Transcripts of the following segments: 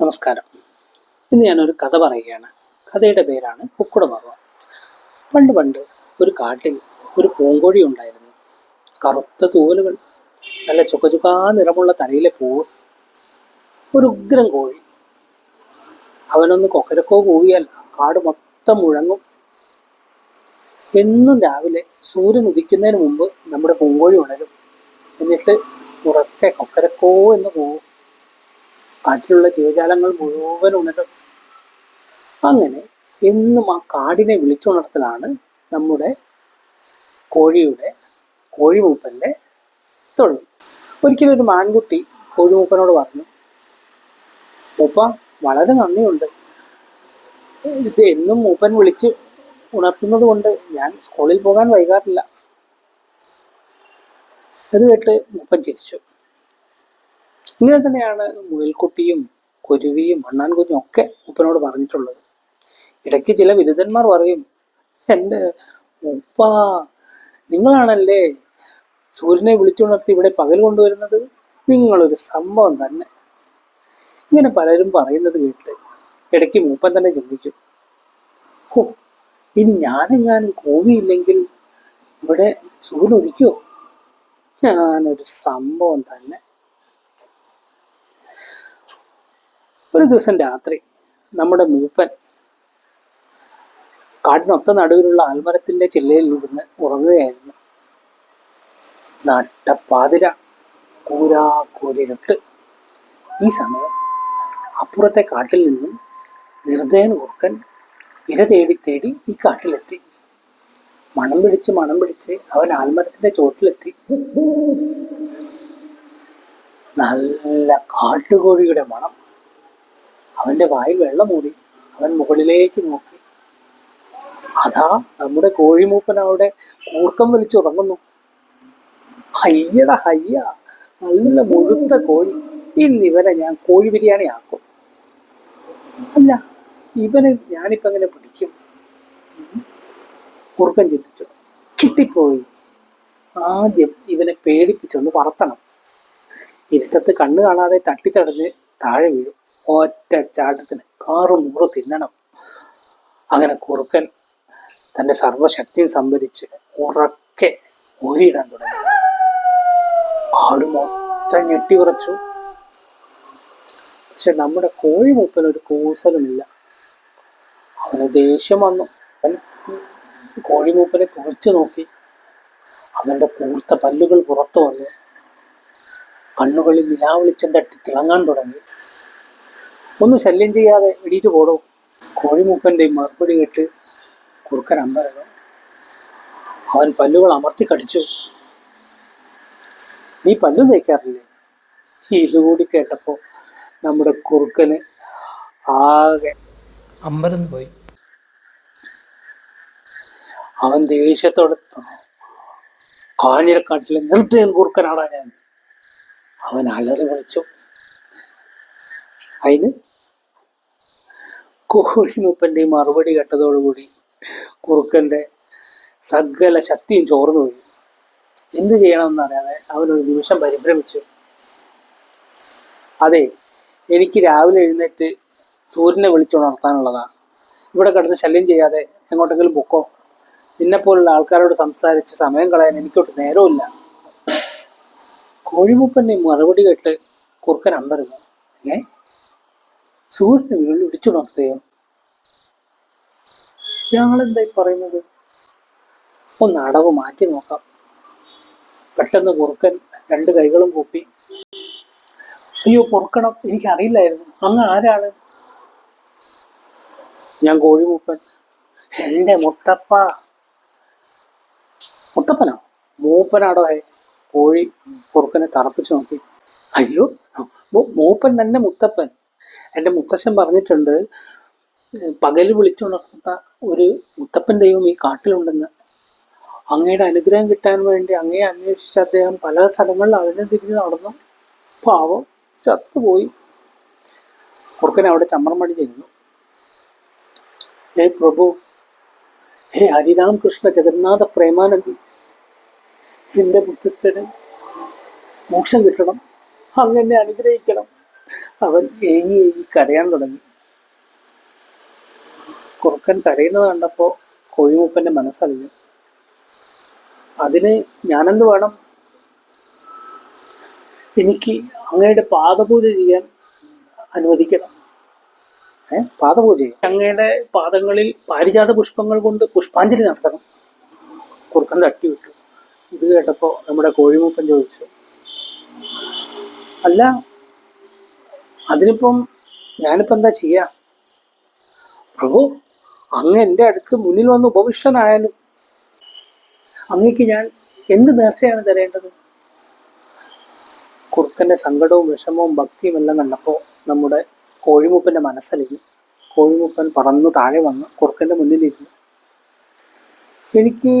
നമസ്കാരം. ഇന്ന് ഞാനൊരു കഥ പറയുകയാണ്. കഥയുടെ പേരാണ് കുക്കുടമർവ പണ്ട് പണ്ട് ഒരു കാട്ടിൽ ഒരു പൂങ്കോഴി ഉണ്ടായിരുന്നു. കറുത്ത തൂവലുകൾ നല്ല ചുക്ക ചുക്കാ നിറമുള്ള തലയിലെ പൂവ് ഒരു ഉഗ്രം കോഴി. അവനൊന്ന് കൊക്കരക്കോ കൂവിയാൽ കാട് മൊത്തം മുഴങ്ങും. എന്നും രാവിലെ സൂര്യൻ ഉദിക്കുന്നതിന് മുമ്പ് നമ്മുടെ പൂങ്കോഴി ഉണരും. എന്നിട്ട് ഉറക്കെ കൊക്കരക്കോ എന്ന് പോവും. കാട്ടിലുള്ള ജീവജാലങ്ങൾ മുഴുവൻ ഉണരും. അങ്ങനെ എന്നും ആ കാടിനെ വിളിച്ചുണർത്തലാണ് നമ്മുടെ കോഴിയുടെ കോഴിമൂപ്പന്റെ തൊഴിൽ. ഒരിക്കലും ഒരു മാൻകുട്ടി കോഴിമൂപ്പനോട് പറഞ്ഞു മൂപ്പ വളരെ നന്ദിയുണ്ട്. ഇത് എന്നും മൂപ്പൻ വിളിച്ച് ഉണർത്തുന്നത് കൊണ്ട് ഞാൻ സ്കൂളിൽ പോകാൻ വൈകാറില്ല. ഇത് കേട്ട് മൂപ്പൻ ചിരിച്ചു. ഇങ്ങനെ തന്നെയാണ് മുയൽക്കുട്ടിയും കുരുവിയും മണ്ണാൻകുഞ്ഞും ഒക്കെ ഉപ്പനോട് പറഞ്ഞിട്ടുള്ളത്. ഇടയ്ക്ക് ചില വിരുദ്ധന്മാർ പറയും എന്റെ ഉപ്പ നിങ്ങളാണല്ലേ സൂര്യനെ വിളിച്ചുണർത്തി ഇവിടെ പകൽ കൊണ്ടുവരുന്നത്? നിങ്ങളൊരു സംഭവം തന്നെ. ഇങ്ങനെ പലരും പറയുന്നത് കേട്ട് ഇടയ്ക്ക് മൂപ്പൻ തന്നെ ചിന്തിക്കും. ഹോ ഇനി ഞാനെങ്ങാനും കോവിയില്ലെങ്കിൽ ഇവിടെ സൂര്യൻ ഒരിക്കോ ഞാനൊരു സംഭവം തന്നെ ഒരു ദിവസം രാത്രി നമ്മുടെ മൂപ്പൻ കാടിനൊത്ത നടുവിലുള്ള ആൽമരത്തിന്റെ ചില്ലയിൽ ഇരുന്ന് ഉറങ്ങുകയായിരുന്നു. നട്ടപ്പാതിര കൂരാ കൂരിരുട്ട്. ഈ സമയം അപ്പുറത്തെ കാട്ടിൽ നിന്നും നിർദ്ദയൻ കുറുക്കൻ ഇര തേടി തേടി ഈ കാട്ടിലെത്തി. മണം പിടിച്ച് മണം പിടിച്ച് അവൻ ആൽമരത്തിന്റെ ചോട്ടിലെത്തി. നല്ല കാട്ടുകോഴിയുടെ മണം. അവന്റെ വായിൽ വെള്ളം മൂടി അവൻ മുകളിലേക്ക് നോക്കി. അതാ നമ്മുടെ കോഴിമൂപ്പൻ അവിടെ കൂർക്കം വലിച്ചുറങ്ങുന്നു ഹയ്യട ഹയ്യ. നല്ല മുഴുത്ത കോഴി. ഇന്നിവരെ ഞാൻ കോഴി ബിരിയാണി ആക്കും. അല്ല ഇവനെ ഞാനിപ്പോ എങ്ങനെ പിടിക്കും? കുറുക്കൻ ചിന്തിച്ചു. കിട്ടിപ്പോയി. ആദ്യം ഇവനെ പേടിപ്പിച്ചൊന്ന് പറത്തണം. ഇരുട്ടത്ത് കണ്ണ് കാണാതെ തട്ടിത്തടഞ്ഞ് താഴെ വീഴും. ഒറ്റ ചാട്ടത്തിന് കാറും നൂറ് തിന്നണം. അങ്ങനെ കുറുക്കൻ തന്റെ സർവശക്തിയും സംഭരിച്ച് ഉറക്കെ ഊരിയിടാൻ തുടങ്ങി. ആട് മൊത്തം ഞെട്ടി കുറച്ചു പക്ഷെ നമ്മുടെ കോഴി മൂപ്പന് ഒരു കൂസലുമില്ല. അവന് ദേഷ്യം വന്നു. അവൻ കോഴിമൂപ്പനെ തുറച്ചു നോക്കി. അവന്റെ കൂർത്ത പല്ലുകൾ പുറത്തു വന്നു. കണ്ണുകളിൽ നിലാവിളിച്ചം തട്ടി തിളങ്ങാൻ തുടങ്ങി. ഒന്ന് ശല്യം ചെയ്യാതെ എണീറ്റ് പോടോ. കോഴിമൂപ്പന്റെ മറുപടി കേട്ട് കുറുക്കൻ അമ്പരന്നു അവൻ പല്ലുകൾ അമർത്തി കടിച്ചു. നീ പല്ലു തേക്കാറില്ലേ? ഇതുകൂടി കേട്ടപ്പോ നമ്മുടെ കുറുക്കന് ആകെ അമ്പരന്ന് പോയി. അവൻ ദേഷ്യത്തോടെ കാഞ്ഞിരക്കാട്ടിലെ നിർദ്ദയൻ കുറുക്കനാടാ ഞാൻ. അവൻ അലറി വിളിച്ചു. അതിന് ഈ മറുപടി കേട്ടതോടുകൂടി കുറുക്കന്റെ സകല ശക്തിയും ചോർന്നു പോയി. എന്ത് ചെയ്യണമെന്നറിയാതെ അവനൊരു നിമിഷം പരിഭ്രമിച്ചു. അതെ എനിക്ക് രാവിലെ എഴുന്നേറ്റ് സൂര്യനെ വിളിച്ചുണർത്താനുള്ളതാണ് ഇവിടെ കിടന്ന് ശല്യം ചെയ്യാതെ എങ്ങോട്ടെങ്കിലും പൊക്കോ? നിന്നെപ്പോലുള്ള ആൾക്കാരോട് സംസാരിച്ച് സമയം കളയാൻ എനിക്കൊട്ട് നേരമില്ല കോഴിമുപ്പന്റെ മറുപടി കേട്ട് കുറുക്കൻ അമ്പരുന്നു. ഏ? സൂര്യനെ വിരൽ വിളിച്ചുണർത്തുകയോ ഞങ്ങളെന്തായി പറയുന്നത്? ഒന്ന് അടവ് മാറ്റി നോക്കാം. പെട്ടെന്ന് കുറുക്കൻ രണ്ട് കൈകളും കൂപ്പി അയ്യോ പൊറുക്കണം. എനിക്കറിയില്ലായിരുന്നു. അങ്ങ് ആരാണ്? ഞാൻ കോഴി മൂപ്പൻ എന്റെ മുത്തപ്പ. മുത്തപ്പനോ? മൂപ്പനാടോ. കോഴി പൊറുക്കനെ തറപ്പിച്ചു നോക്കി. അയ്യോ മൂപ്പൻ തന്നെ മുത്തപ്പൻ. എന്റെ മുത്തശ്ശൻ പറഞ്ഞിട്ടുണ്ട് പകൽ വിളിച്ചുണർത്തുന്ന ഒരു മുത്തപ്പൻ ദൈവം ഈ കാട്ടിലുണ്ടെന്ന്. അങ്ങയുടെ അനുഗ്രഹം കിട്ടാൻ വേണ്ടി അങ്ങയെ അന്വേഷിച്ച അദ്ദേഹം പല സ്ഥലങ്ങളിൽ അതിനെ തിരിഞ്ഞ് നടന്നു. പാവം ചത്തുപോയി. കുറുക്കൻ അവിടെ ചമ്മർമടി ചെയ്യുന്നു ഹേ പ്രഭു ഹേ ഹരിരാം കൃഷ്ണ ജഗന്നാഥ പ്രേമാനന്ദി എന്റെ മുത്തച്ഛന് മോക്ഷം കിട്ടണം അങ്ങനെ അനുഗ്രഹിക്കണം. അവൻ ഏങ്ങി ഏങ്ങി കരയാൻ തുടങ്ങി. കുറുക്കൻ കരയുന്നത് കണ്ടപ്പോൾ കോഴിമൂപ്പന്റെ മനസ്സറിഞ്ഞു. അതിന് ഞാനെന്ത് വേണം? എനിക്ക് അങ്ങയുടെ പാദപൂജ ചെയ്യാൻ അനുവദിക്കണം. ഏ? പാദപൂജ അങ്ങയുടെ പാദങ്ങളിൽ പാരിജാത പുഷ്പങ്ങൾ കൊണ്ട് പുഷ്പാഞ്ജലി നടത്തണം. കുറുക്കൻ തട്ടി വിട്ടു. ഇത് കേട്ടപ്പോൾ നമ്മുടെ കോഴിമൂപ്പൻ ചോദിച്ചു. അല്ല അതിനിപ്പം ഞാനിപ്പോൾ എന്താ ചെയ്യാ? പ്രഭു അങ്ങ് എന്റെ അടുത്ത് മുന്നിൽ വന്ന് ഉപവിഷ്ടനായാലും അങ്ങേക്ക് ഞാൻ എന്ത് നേർച്ചയാണ് തരേണ്ടത്? കുറുക്കന്റെ സങ്കടവും വിഷമവും ഭക്തിയും എല്ലാം കണ്ടപ്പോൾ നമ്മുടെ കോഴിമൂപ്പന്റെ മനസ്സലിഞ്ഞു കോഴിമൂപ്പൻ പറന്ന് താഴെ വന്ന് കുറുക്കന്റെ മുന്നിലിരുന്നു. എനിക്ക്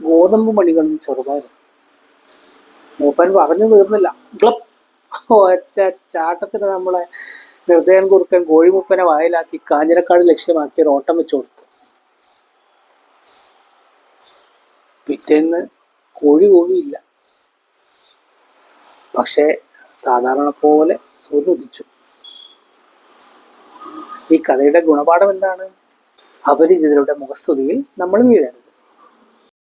ഗോതമ്പ് മണികളും ചെറുതായിരുന്നു. മൂപ്പൻ പറഞ്ഞു തീർന്നില്ല. ഗ്ലപ്പ് ഒറ്റ ചാട്ടത്തിന് നമ്മളെ ഹൃദയൻ കുറുക്കൻ കോഴിമുപ്പനെ വായിലാക്കി കാഞ്ഞിരക്കാട് ലക്ഷ്യമാക്കി ഒരു ഓട്ടം വെച്ചു കൊടുത്തു. പിറ്റേന്ന് കോഴി കോഴിയില്ല പക്ഷേ സാധാരണ പോലെ സൂര്യൻ ഉദിച്ചു. ഈ കഥയുടെ ഗുണപാഠം എന്താണ്? അപരിചിതരുടെ മുഖസ്തുതിയിൽ നമ്മൾ വീഴരുത്.